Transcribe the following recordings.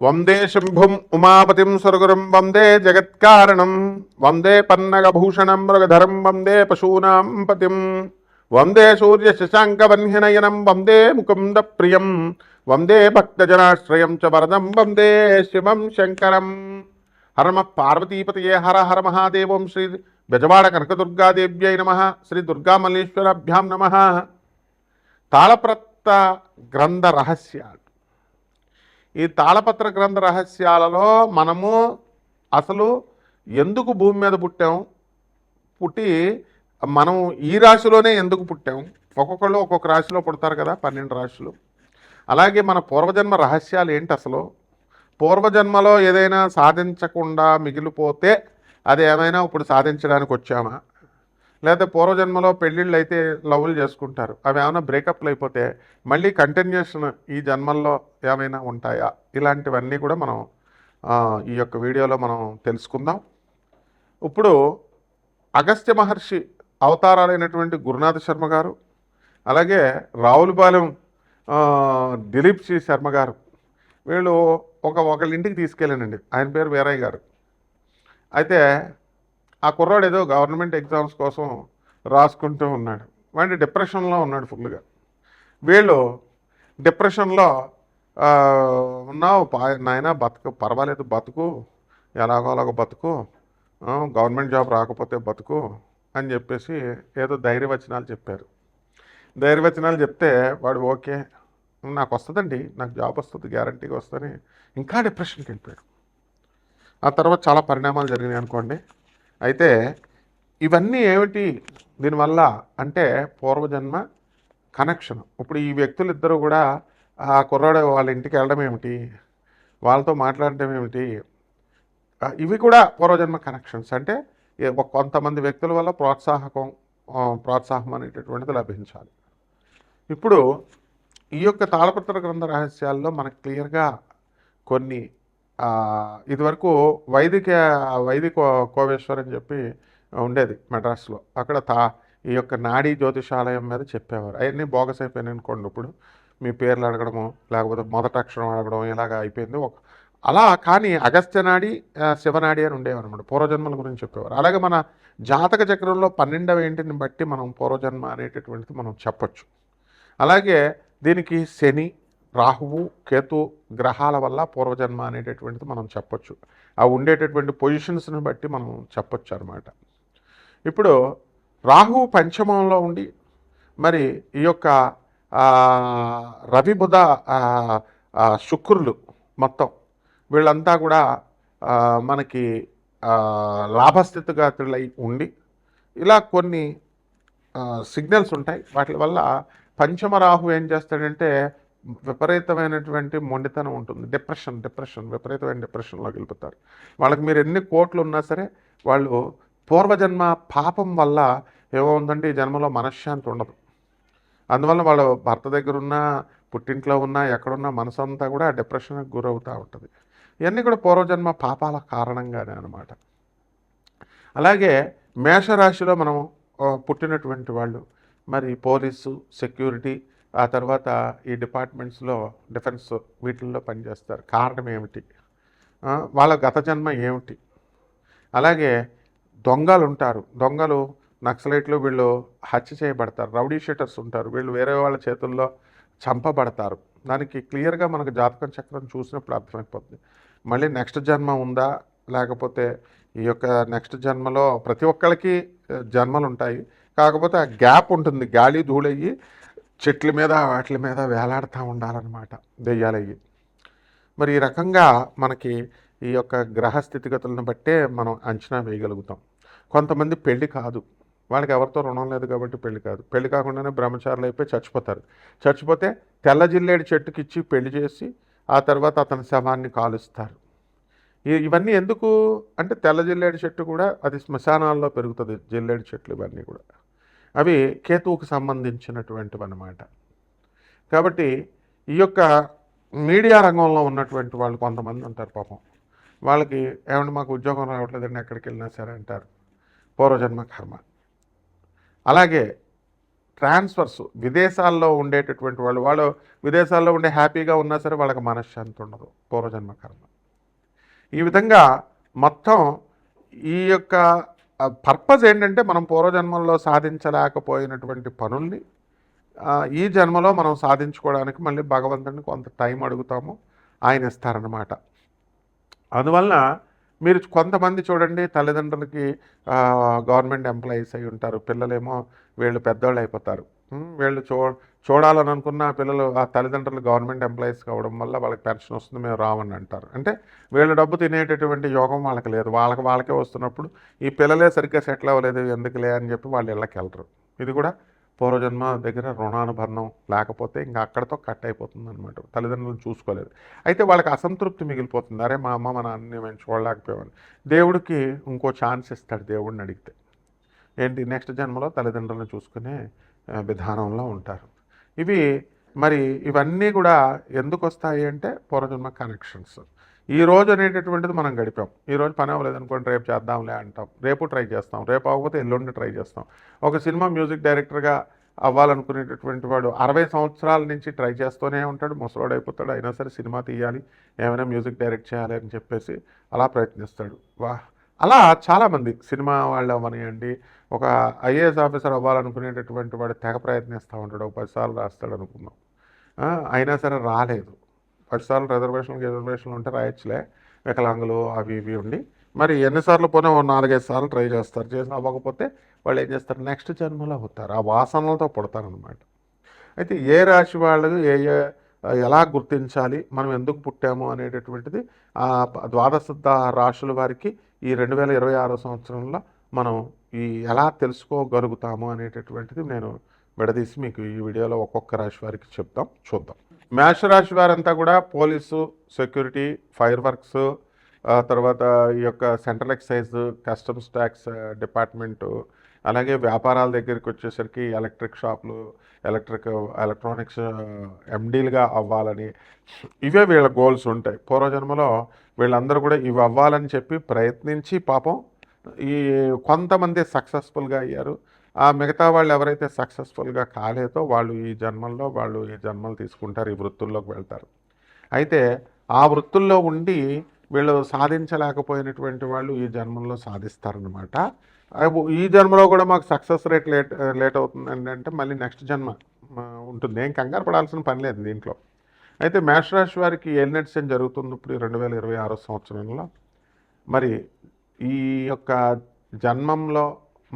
వందే శంభుం ఉమాపతిం సురగురం వందే జగత్కారణం వందే పన్నగభూషణం మృగధరం వందే పశూనాం పతిం వందే సూర్య శశాంకవన్యనయనం వందే ముకుంద ప్రియం వందే భక్తజనాశ్రయం చ వరదం వందే శివం శంకరం. హరమ పార్వతీపతయే హర హర మహాదేవం శ్రీ బెజవాడ కనకదుర్గాదేవ్యై నమ శ్రీ దుర్గామల్లేశ్వరాభ్యాం నమ. తాళప్రత్త గ్రంథ రహస్యాలు. ఈ తాళపత్ర గ్రంథ రహస్యాలలో మనము అసలు ఎందుకు భూమి మీద పుట్టాం? పుట్టి మనం ఈ రాశిలోనే ఎందుకు పుట్టాం? ఒక్కొక్కళ్ళు ఒక్కొక్క రాశిలో పుడతారు కదా పన్నెండు రాశులు. అలాగే మన పూర్వజన్మ రహస్యాలు ఏంటి అసలు? పూర్వజన్మలో ఏదైనా సాధించకుండా మిగిలిపోతే అది ఏమైనా ఇప్పుడు సాధించడానికి వచ్చామా? లేకపోతే పూర్వజన్మలో పెళ్ళిళ్ళు అయితే లవ్లు చేసుకుంటారు. అవి ఏమైనా బ్రేకప్లు అయిపోతే మళ్ళీ కంటిన్యూషన్ ఈ జన్మల్లో ఏమైనా ఉంటాయా? ఇలాంటివన్నీ కూడా మనం ఈ యొక్క వీడియోలో మనం తెలుసుకుందాం. ఇప్పుడు అగస్త్య మహర్షి అవతారాలైనటువంటి గురునాథ శర్మ గారు అలాగే రావులపాలెం దిలీప్ సి శర్మ గారు వీళ్ళు ఒక ఒకళ్ళ ఇంటికి తీసుకెళ్ళానండి. ఆయన పేరు వీరయ్య గారు. అయితే ఆ కుర్రాడు ఏదో గవర్నమెంట్ ఎగ్జామ్స్ కోసం రాసుకుంటూ ఉన్నాడు. వాడి డిప్రెషన్లో ఉన్నాడు ఫుల్గా వీళ్ళు డిప్రెషన్లో ఉన్నావు పా నాయన బతుకు పర్వాలేదు బతుకు ఎలాగోలాగ బతుకు గవర్నమెంట్ జాబ్ రాకపోతే బతుకు అని చెప్పేసి ఏదో ధైర్యవచనాలు చెప్పారు. ధైర్యవచనాలు చెప్తే వాడు ఓకే నాకు వస్తుందండి నాకు జాబ్ వస్తుంది గ్యారంటీగా వస్తుంది ఇంకా డిప్రెషన్కి వెళ్ళిపోయాడు. ఆ తర్వాత చాలా పరిణామాలు జరిగినాయి అనుకోండి. అయితే ఇవన్నీ ఏమిటి? దీనివల్ల అంటే పూర్వజన్మ కనెక్షన్. ఇప్పుడు ఈ వ్యక్తులు ఇద్దరు కూడా ఆ కుర్రాడు వాళ్ళ ఇంటికి వెళ్ళడం ఏమిటి? వాళ్ళతో మాట్లాడడం ఏమిటి? ఇవి కూడా పూర్వజన్మ కనెక్షన్స్. అంటే కొంతమంది వ్యక్తుల వల్ల ప్రోత్సాహకం ప్రోత్సాహం అనేటటువంటిది లభించాలి. ఇప్పుడు ఈ యొక్క తాళపత్ర గ్రంథ రహస్యాల్లో మనకు క్లియర్గా కొన్ని ఇదివరకు వైదిక వైదిక కోవేశ్వర్ అని చెప్పి ఉండేది మెడ్రాస్లో అక్కడ తా ఈ యొక్క నాడీ జ్యోతిషాలయం మీద చెప్పేవారు. అవన్నీ బోగస్ అయిపోయినాయి అనుకోండి ఇప్పుడు. మీ పేర్లు అడగడము లేకపోతే మొదట అక్షరం అడగడం ఇలాగ అయిపోయింది. ఒక అలా కానీ అగస్త్యనాడి శివనాడి అని ఉండేవారనమాట పూర్వజన్మల గురించి చెప్పేవారు. అలాగే మన జాతక చక్రంలో పన్నెండవ ఏంటిని బట్టి మనం పూర్వజన్మ అనేటటువంటిది మనం చెప్పొచ్చు. అలాగే దీనికి శని రాహువు కేతు గ్రహాల వల్ల పూర్వజన్మ అనేటటువంటిది మనం చెప్పొచ్చు. ఆ ఉండేటటువంటి పొజిషన్స్ని బట్టి మనం చెప్పొచ్చు అనమాట ఇప్పుడు రాహు పంచమంలో ఉండి మరి ఈ యొక్క ఆ, రవి బుధ శుక్రులు మొత్తం వీళ్ళంతా కూడా మనకి లాభస్థితిగా లాభస్థితిగతులై ఉండి ఇలా కొన్ని సిగ్నల్స్ ఉంటాయి. వాటి వల్ల పంచమ రాహు ఏం చేస్తాడంటే విపరీతమైనటువంటి మొండితనం ఉంటుంది. డిప్రెషన్ డిప్రెషన్ విపరీతమైన డిప్రెషన్లోకి వెళ్ళిపోతారు. వాళ్ళకి మీరు ఎన్ని కోట్లు ఉన్నా సరే వాళ్ళు పూర్వజన్మ పాపం వల్ల ఏమవుందంటే ఈ జన్మలో మనశ్శాంతి ఉండదు. అందువల్ల వాళ్ళ భర్త దగ్గర ఉన్నా పుట్టింట్లో ఉన్నా ఎక్కడున్నా మనసు అంతా కూడా డిప్రెషన్కి గురవుతూ ఉంటుంది. ఇవన్నీ కూడా పూర్వజన్మ పాపాల కారణంగానే అనమాట అలాగే మేషరాశిలో మనం పుట్టినటువంటి వాళ్ళు మరి పోలీసు సెక్యూరిటీ ఆ తర్వాత ఈ డిపార్ట్మెంట్స్లో డిఫెన్స్ వీటిల్లో పనిచేస్తారు. కారణం ఏమిటి? వాళ్ళ గత జన్మ ఏమిటి? అలాగే దొంగలు ఉంటారు దొంగలు నక్సలైట్లు వీళ్ళు హత్య చేయబడతారు. రౌడీ షీటర్స్ ఉంటారు. వీళ్ళు వేరే వాళ్ళ చేతుల్లో చంపబడతారు. దానికి క్లియర్గా మనకు జాతకం చక్రం చూసినప్పుడు అర్థమైపోతుంది. మళ్ళీ నెక్స్ట్ జన్మ ఉందా? లేకపోతే ఈ యొక్క నెక్స్ట్ జన్మలో ప్రతి ఒక్కరికి జన్మలు ఉంటాయి కాకపోతే ఆ గ్యాప్ ఉంటుంది. గాలి ధూళయ్యి చెట్ల మీద వాటి మీద వేలాడుతూ ఉండాలన్నమాట దెయ్యాలయ్యి. మరి ఈ రకంగా మనకి ఈ యొక్క గ్రహ స్థితిగతులను బట్టే మనం అంచనా వేయగలుగుతాం. కొంతమంది పెళ్ళి కాదు. వాళ్ళకి ఎవరితో రుణం లేదు కాబట్టి పెళ్ళి కాదు. పెళ్ళి కాకుండానే బ్రహ్మచారులు అయిపోయి చచ్చిపోతారు. చచ్చిపోతే తెల్ల జిల్లేడు చెట్టుకి ఇచ్చి పెళ్ళి చేసి ఆ తర్వాత అతని శవాన్ని కాలుస్తారు. ఇవన్నీ ఎందుకు? అంటే తెల్ల జిల్లేడు చెట్టు కూడా అది శ్మశానాల్లో పెరుగుతుంది. జిల్లేడు చెట్లు ఇవన్నీ కూడా. అవి కేతువుకు సంబంధించినటువంటివి అన్నమాట కాబట్టి ఈ యొక్క మీడియా రంగంలో ఉన్నటువంటి వాళ్ళు కొంతమంది ఉంటారు పాపం. వాళ్ళకి ఏమంటే మాకు ఉద్యోగం రావట్లేదండి ఎక్కడికి వెళ్ళినా సరే అంటారు. పూర్వజన్మ కర్మ. అలాగే ట్రాన్స్ఫర్స్ విదేశాల్లో ఉండేటటువంటి వాళ్ళు వాళ్ళు విదేశాల్లో ఉండే హ్యాపీగా ఉన్నా సరే వాళ్ళకి మనశ్శాంతి ఉండదు పూర్వజన్మ కర్మ. ఈ విధంగా మొత్తం ఈ యొక్క పర్పస్ ఏంటంటే మనం పూర్వజన్మల్లో సాధించలేకపోయినటువంటి పనుల్ని ఈ జన్మలో మనం సాధించుకోవడానికి మళ్ళీ భగవంతుడిని కొంత టైం అడుగుతాము ఆయన ఇస్తారనమాట అందువలన మీరు కొంతమంది చూడండి తల్లిదండ్రులకి గవర్నమెంట్ ఎంప్లాయీస్ అయి ఉంటారు పిల్లలేమో వీళ్ళు పెద్దవాళ్ళు అయిపోతారు. వీళ్ళు చూ చూడాలని అనుకున్న పిల్లలు ఆ తల్లిదండ్రులు గవర్నమెంట్ ఎంప్లాయీస్ కావడం వల్ల వాళ్ళకి పెన్షన్ వస్తుంది మేము రావని అంటారు. అంటే వీళ్ళ డబ్బు తినేటటువంటి యోగం వాళ్ళకి లేదు. వాళ్ళకి వాళ్ళకే వస్తున్నప్పుడు ఈ పిల్లలే సరిగ్గా సెటిల్ అవ్వలేదు ఎందుకులే అని చెప్పి వాళ్ళు ఇళ్ళకి వెళ్ళరు. ఇది కూడా పూర్వజన్మ దగ్గర రుణానుబంధం లేకపోతే ఇంకా అక్కడతో కట్ అయిపోతుంది అనమాట తల్లిదండ్రులను చూసుకోలేదు. అయితే వాళ్ళకి అసంతృప్తి మిగిలిపోతుంది. అరే మా అమ్మ మా నాన్నని మేము చూడలేకపోయామని. దేవుడికి ఇంకో ఛాన్స్ ఇస్తాడు దేవుడిని అడిగితే. ఏంటి నెక్స్ట్ జన్మలో తల్లిదండ్రులను చూసుకునే విధానంలో ఉంటారు. ఇవి మరి ఇవన్నీ కూడా ఎందుకు వస్తాయి అంటే పూర్వజన్మ కనెక్షన్స్ ఈ రోజు అనేటటువంటిది మనం గడిపాం. ఈ రోజు పని అవ్వలేదు అనుకోండి రేపు చేద్దాంలే అంటాం. రేపు ట్రై చేస్తాం. రేపు అవ్వకపోతే ఎల్లుండి ట్రై చేస్తాం. ఒక సినిమా మ్యూజిక్ డైరెక్టర్గా అవ్వాలనుకునేటటువంటి వాడు అరవై సంవత్సరాల నుంచి ట్రై చేస్తూనే ఉంటాడు. ముసలోడు అయిపోతాడు. అయినా సరే సినిమా తీయాలి. ఏమైనా మ్యూజిక్ డైరెక్ట్ చేయాలి అని చెప్పేసి అలా ప్రయత్నిస్తాడు. వాహ్! అలా చాలామంది సినిమా వాళ్ళు అవ్వనియండి. ఒక ఐఏఎస్ ఆఫీసర్ అవ్వాలనుకునేటటువంటి వాడు తెగ ప్రయత్నిస్తూ ఉంటాడు. ఒక పదిసార్లు రాస్తాడు అనుకున్నాం అయినా సరే రాలేదు. పదిసార్లు రిజర్వేషన్లు రిజర్వేషన్లు ఉంటే రాయొచ్చులే. వికలాంగులు అవి ఇవి ఉండి. మరి ఎన్నిసార్లు పోనీ ఓ నాలుగైదు సార్లు ట్రై చేస్తారు. చేసి అవ్వకపోతే వాళ్ళు ఏం చేస్తారు? నెక్స్ట్ జన్మలో అవుతారు ఆ వాసనలతో పుడతారనమాట అయితే ఏ రాశి వాళ్ళు ఏ ఏ ఎలా గుర్తించాలి మనం ఎందుకు పుట్టాము అనేటటువంటిది ఆ ద్వాదశ రాశుల వారికి ఈ రెండు వేల ఇరవై ఆరో సంవత్సరంలో మనం ఈ ఎలా తెలుసుకోగలుగుతాము అనేటటువంటిది నేను విడదీసి మీకు ఈ వీడియోలో ఒక్కొక్క రాశి వారికి చెప్తాం చూద్దాం. మేషరాశి వారంతా కూడా పోలీసు సెక్యూరిటీ ఫైర్ వర్క్స్ తర్వాత ఈ యొక్క central excise customs tax department అలాగే వ్యాపారాల దగ్గరికి వచ్చేసరికి ఎలక్ట్రిక్ షాపులు ఎలక్ట్రిక్ ఎలక్ట్రానిక్స్ ఎండీలుగా అవ్వాలని ఇవే వీళ్ళ గోల్స్ ఉంటాయి. పూర్వజన్మలో వీళ్ళందరూ కూడా ఇవి అవ్వాలని చెప్పి ప్రయత్నించి పాపం ఈ కొంతమంది సక్సెస్ఫుల్గా అయ్యారు. ఆ మిగతా వాళ్ళు ఎవరైతే సక్సెస్ఫుల్గా కాలేదో వాళ్ళు ఈ జన్మల్లో వాళ్ళు ఈ జన్మలు తీసుకుంటారు ఈ వృత్తుల్లోకి వెళ్తారు. అయితే ఆ వృత్తుల్లో ఉండి వీళ్ళు సాధించలేకపోయినటువంటి వాళ్ళు ఈ జన్మంలో సాధిస్తారనమాట ఈ జన్మలో కూడా మాకు సక్సెస్ రేట్ లేట్ లేట్ అవుతుంది అంటే మళ్ళీ నెక్స్ట్ జన్మ ఉంటుంది. ఏం కంగారు పడాల్సిన పని లేదు దీంట్లో. అయితే మేషరాశి వారికి ఎల్నెట్సెన్ జరుగుతుంది ఇప్పుడు రెండు వేల ఇరవై ఆరో సంవత్సరంలో? మరి ఈ యొక్క జన్మంలో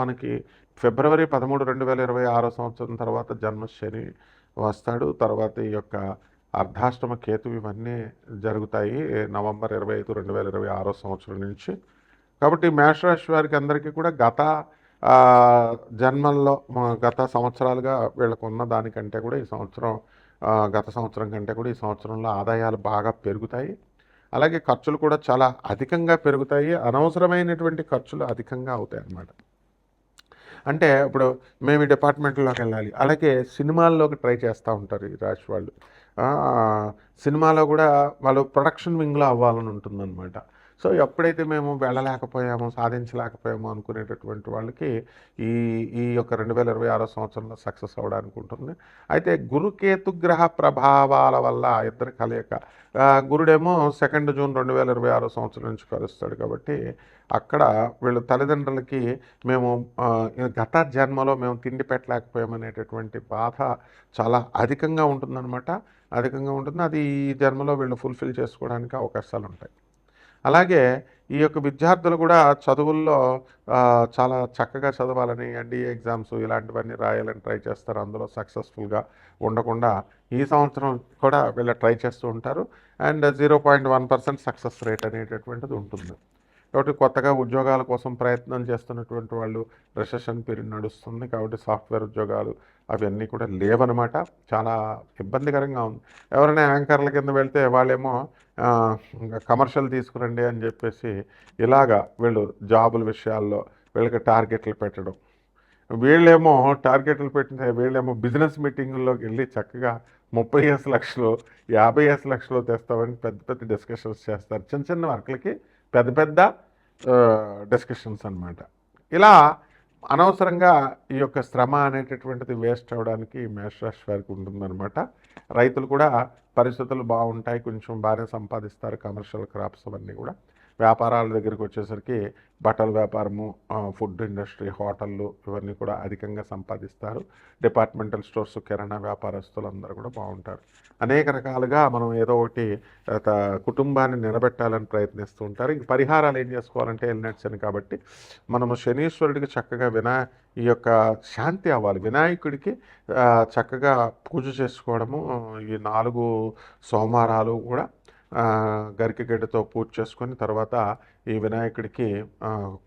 మనకి ఫిబ్రవరి పదమూడు రెండు వేల ఇరవై ఆరో సంవత్సరం తర్వాత జన్మ శని వస్తాడు. తర్వాత ఈ యొక్క అర్ధాష్టమ కేతు ఇవన్నీ జరుగుతాయి నవంబర్ ఇరవై ఐదు రెండు వేల ఇరవై ఆరో సంవత్సరం నుంచి. కాబట్టి మేషరాశి వారికి అందరికీ కూడా గత జన్మల్లో గత సంవత్సరాలుగా వీళ్ళకు ఉన్న దానికంటే కూడా ఈ సంవత్సరం గత సంవత్సరం కంటే కూడా ఈ సంవత్సరంలో ఆదాయాలు బాగా పెరుగుతాయి. అలాగే ఖర్చులు కూడా చాలా అధికంగా పెరుగుతాయి. అనవసరమైనటువంటి ఖర్చులు అధికంగా అవుతాయి అన్నమాట. అంటే ఇప్పుడు మేము ఈ డిపార్ట్మెంట్లోకి వెళ్ళాలి. అలాగే సినిమాల్లోకి ట్రై చేస్తూ ఉంటారు ఈ రాశి వాళ్ళు. సినిమాలో కూడా వాళ్ళు ప్రొడక్షన్ వింగ్లో అవ్వాలని ఉంటుందన్నమాట. సో ఎప్పుడైతే మేము వెళ్ళలేకపోయామో సాధించలేకపోయామో అనుకునేటటువంటి వాళ్ళకి ఈ ఈ యొక్క రెండు వేల ఇరవై ఆరో సంవత్సరంలో సక్సెస్ అవ్వడానికి ఉంటుంది. అయితే గురుకేతు గ్రహ ప్రభావాల వల్ల ఇద్దరు కలయిక. గురుడేమో సెకండ్ జూన్ రెండు వేల ఇరవై ఆరో సంవత్సరం నుంచి కలుస్తాడు కాబట్టి అక్కడ వీళ్ళ తల్లిదండ్రులకి మేము గత జన్మలో మేము తిండి పెట్టలేకపోయామనేటటువంటి బాధ చాలా అధికంగా ఉంటుందన్నమాట. అధికంగా ఉంటుంది. అది ఈ జన్మలో వీళ్ళు ఫుల్ఫిల్ చేసుకోవడానికి అవకాశాలు ఉంటాయి అలాగే ఈ యొక్క విద్యార్థులు కూడా చదువుల్లో చాలా చక్కగా చదవాలని ఎన్డీఏ ఎగ్జామ్స్ ఇలాంటివన్నీ రాయాలని ట్రై చేస్తారు. అందులో సక్సెస్ఫుల్గా ఉండకుండా ఈ సంవత్సరం కూడా వీళ్ళు ట్రై చేస్తూ ఉంటారు. And zero point one percent success rate అనేటటువంటిది ఉంటుంది. కాబట్టి కొత్తగా ఉద్యోగాల కోసం ప్రయత్నం చేస్తున్నటువంటి వాళ్ళు రిసెషన్ పీరియడ్ నడుస్తుంది కాబట్టి సాఫ్ట్వేర్ ఉద్యోగాలు అవన్నీ కూడా లేవనమాట. చాలా ఇబ్బందికరంగా ఉంది. ఎవరైనా యాంకర్ల కింద వెళ్తే వాళ్ళేమో ఇంకా కమర్షియల్ తీసుకురండి అని చెప్పేసి ఇలాగా వీళ్ళు జాబుల విషయాల్లో వీళ్ళకి టార్గెట్లు పెట్టడం. వీళ్ళేమో టార్గెట్లు పెట్టిన వీళ్ళేమో బిజినెస్ మీటింగుల్లోకి వెళ్ళి చక్కగా ముప్పై ఎస్ లక్షలు యాభై ఎస్ లక్షలు తెస్తామని పెద్ద పెద్ద డిస్కషన్స్ చేస్తారు. చిన్న చిన్న వర్క్లకి పెద్ద పెద్ద డిస్కషన్స్ అనమాట ఇలా అనవసరంగా ఈ యొక్క శ్రమ అనేటటువంటిది వేస్ట్ అవ్వడానికి మేషరాశి వారికి ఉంటుందన్నమాట. రైతులు కూడా పరిస్థితులు బాగుంటాయి కొంచెం బాగానే సంపాదిస్తారు కమర్షియల్ క్రాప్స్ అవన్నీ కూడా. వ్యాపారాల దగ్గరికి వచ్చేసరికి బట్టల వ్యాపారము ఫుడ్ ఇండస్ట్రీ హోటళ్ళు ఇవన్నీ కూడా అధికంగా సంపాదిస్తారు. డిపార్ట్మెంటల్ స్టోర్స్ కిరాణా వ్యాపారస్తులు అందరూ కూడా బాగుంటారు. అనేక రకాలుగా మనం ఏదో ఒకటి త- కుటుంబాన్ని నిలబెట్టాలని ప్రయత్నిస్తూ ఉంటారు. ఇంక పరిహారాలు ఏం చేసుకోవాలంటే వెళ్ళినట్టు కాబట్టి మనము శనీశ్వరుడికి చక్కగా వినా ఈ యొక్క శాంతి అవ్వాలి. వినాయకుడికి చక్కగా పూజ చేసుకోవడము ఈ నాలుగు సోమవారాలు కూడా గరికెగడ్డతో పూజ చేసుకొని తర్వాత ఈ వినాయకుడికి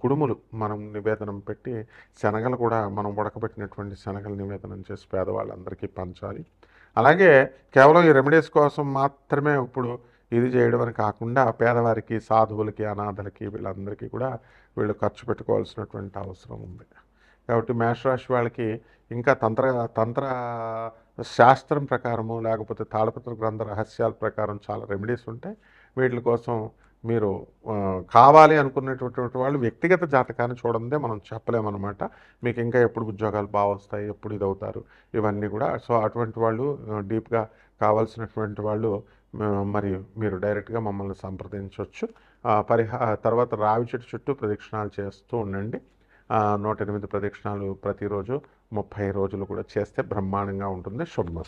కుడుములు మనం నివేదనం పెట్టి శనగలు కూడా మనం ఉడకబెట్టినటువంటి శనగలు నివేదనం చేసి పేదవాళ్ళందరికీ పంచాలి. అలాగే కేవలం ఈ రెమెడీస్ కోసం మాత్రమే ఇప్పుడు ఇది చేయడం అని కాకుండా పేదవారికి సాధువులకి అనాథలకి వీళ్ళందరికీ కూడా వీళ్ళు ఖర్చు పెట్టుకోవాల్సినటువంటి అవసరం ఉంది. కాబట్టి మేషరాశి వాళ్ళకి ఇంకా తంత్ర తంత్ర శాస్త్రం ప్రకారము లేకపోతే తాళపత్ర గ్రంథ రహస్యాల ప్రకారం చాలా రెమెడీస్ ఉంటాయి వీటి కోసం మీరు కావాలి అనుకునేటటువంటి వాళ్ళు వ్యక్తిగత జాతకాన్ని చూడందే మనం చెప్పలేమన్నమాట. మీకు ఇంకా ఎప్పుడు ఉద్యోగాలు బాగా వస్తాయి ఎప్పుడు ఇది అవుతారు ఇవన్నీ కూడా. సో అటువంటి వాళ్ళు డీప్గా కావాల్సినటువంటి వాళ్ళు మరి మీరు డైరెక్ట్గా మమ్మల్ని సంప్రదించవచ్చు పరిహా తర్వాత రావి చెట్టు చుట్టూ ప్రదక్షిణాలు చేస్తూ ఉండండి. నూట ఎనిమిది ప్రదక్షిణాలు ప్రతిరోజు ముప్పై రోజులు కూడా చేస్తే బ్రహ్మాండంగా ఉంటుంది. శుభమస్తు.